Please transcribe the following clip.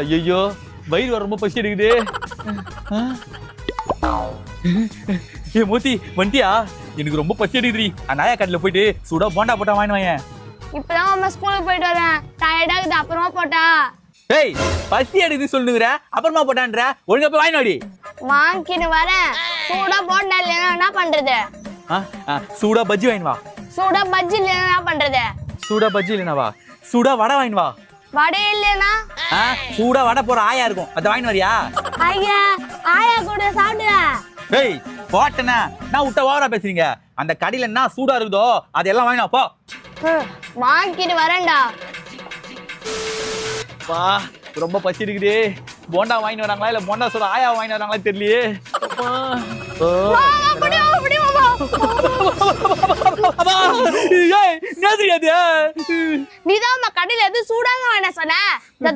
ஐயோ வயிறு வர ரொம்ப பசி எடுக்குது ஏ மூத்தி வண்டியா? எனக்கு ரொம்ப பசி எடுக்குதுடி அந்த நாயா கடையில் போயிட்டு சுடா போண்டா போட்டா வாங்கி வாயேன். இப்பதான் அம்மா ஸ்கூலுக்கு போயிட்டு வரேன். டயர்டா இருக்குது அப்புறமா போட்டா. டேய் பசி எடுக்குது சொல்லுங்கிற அப்புறமா போட்டான்ற? ஒழுங்கா போய் வாங்கி வாடி. வாங்கின்னு வரேன். சூடா போண்டா இல்லைன்னா என்ன பண்றது? சூடா பஜ்ஜி வாங்கி வா. சூடா பஜ்ஜி இல்லைன்னா என்ன பண்றது? சூடா பஜ்ஜி இல்லைனா வா. சூடா வடை வாங்கி வா. வடை இல்லைன்னா? சூடா வடை போற ஆயா இருக்கும். அதை வாங்கி வரியா? ஐயா ஆயா கூட சாப்பிடுவேன் டேய் போட்டனா? நான் விட்ட ஓவரா பேசுறீங்க? அந்த கடையில என்ன சூடா இருக்குதோ அதெல்லாம் வாங்கி வா போ. வாங்கிட்டு வரேன்டா. வா ரொம்ப பசி இருக்குது போண்டா வாங்கி வராங்களா இல்ல போண்டா சொல்ல ஆயா வாங்கி வராங்களா தெரியலையே? நீதான் கடையில எது சூடாங்க வேணாம் சொன்ன? இந்த